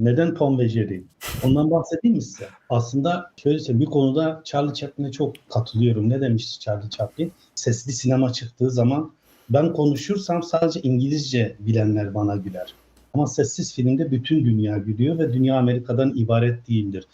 Neden Tom ve Jerry? Ondan bahsedeyim mi size? Aslında şöyle söyleyeyim, bir konuda Charlie Chaplin'e çok katılıyorum. Ne demişti Charlie Chaplin? Sesli sinema çıktığı zaman ben konuşursam sadece İngilizce bilenler bana güler. Ama sessiz filmde bütün dünya gülüyor ve dünya Amerika'dan ibaret değildir.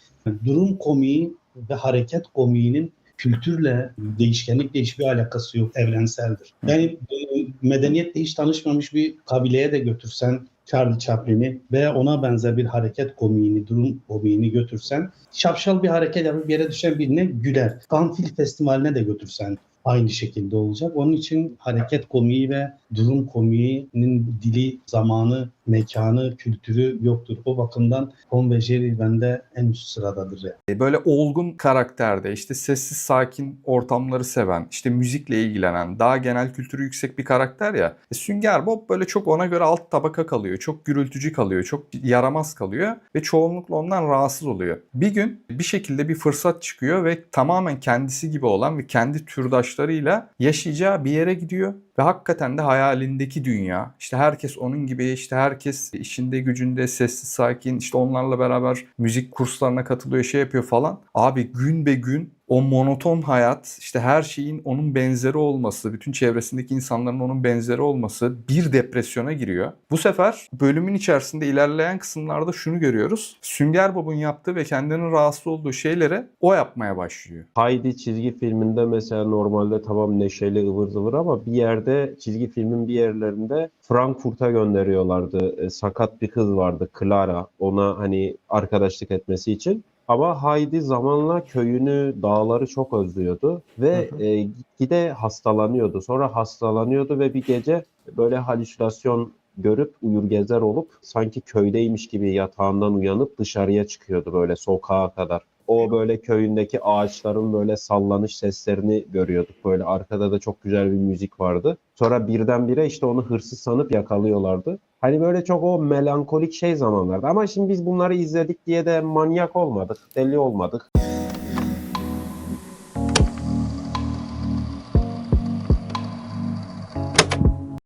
Durum komiği ve hareket komiğinin kültürle, değişkenlikle hiçbir alakası yok, evrenseldir. Yani e, medeniyetle hiç tanışmamış bir kabileye de götürsen Charlie Chaplin'i veya ona benzer bir hareket komiğini, durum komiğini götürsen, şapşal bir hareket yapıp yere düşen birine güler. Cannes Film Festivali'ne de götürsen aynı şekilde olacak. Onun için hareket komiği ve durum komiğinin dili, zamanı, mekanı, kültürü yoktur. O bakımdan Tom ve Jerry bende en üst sıradadır. Yani. E, Böyle olgun karakterde işte sessiz sakin ortamları seven, işte müzikle ilgilenen, daha genel kültürü yüksek bir karakter ya. E, Sünger Bob böyle çok ona göre alt tabaka kalıyor. Çok gürültücü kalıyor, çok yaramaz kalıyor ve çoğunlukla ondan rahatsız oluyor. Bir gün bir şekilde bir fırsat çıkıyor ve tamamen kendisi gibi olan ve kendi türdaşlarıyla yaşayacağı bir yere gidiyor ve hakikaten de hayalindeki dünya. işte herkes onun gibi, işte herkes işinde gücünde sessiz sakin, işte onlarla beraber müzik kurslarına katılıyor, şey yapıyor falan. Abi gün be gün o monoton hayat, işte her şeyin onun benzeri olması, bütün çevresindeki insanların onun benzeri olması bir depresyona giriyor. Bu sefer bölümün içerisinde ilerleyen kısımlarda şunu görüyoruz. Sünger Bob'un yaptığı ve kendinin rahatsız olduğu şeylere o yapmaya başlıyor. Heidi çizgi filminde mesela normalde tamam neşeli ıvır zıvır ama bir yerde çizgi filmin bir yerlerinde Frankfurt'a gönderiyorlardı. E, sakat bir kız vardı Clara ona hani arkadaşlık etmesi için. Ama Heidi zamanla köyünü, dağları çok özlüyordu ve Hı hı. e, gitgide hastalanıyordu. Sonra hastalanıyordu ve bir gece böyle halüsinasyon görüp uyur gezer olup sanki köydeymiş gibi yatağından uyanıp dışarıya çıkıyordu böyle sokağa kadar. O böyle köyündeki ağaçların böyle sallanış seslerini görüyorduk. Böyle arkada da çok güzel bir müzik vardı. Sonra birdenbire işte onu hırsız sanıp yakalıyorlardı. Hani böyle çok o melankolik şey zamanlarda. Ama şimdi biz bunları izledik diye de manyak olmadık, deli olmadık.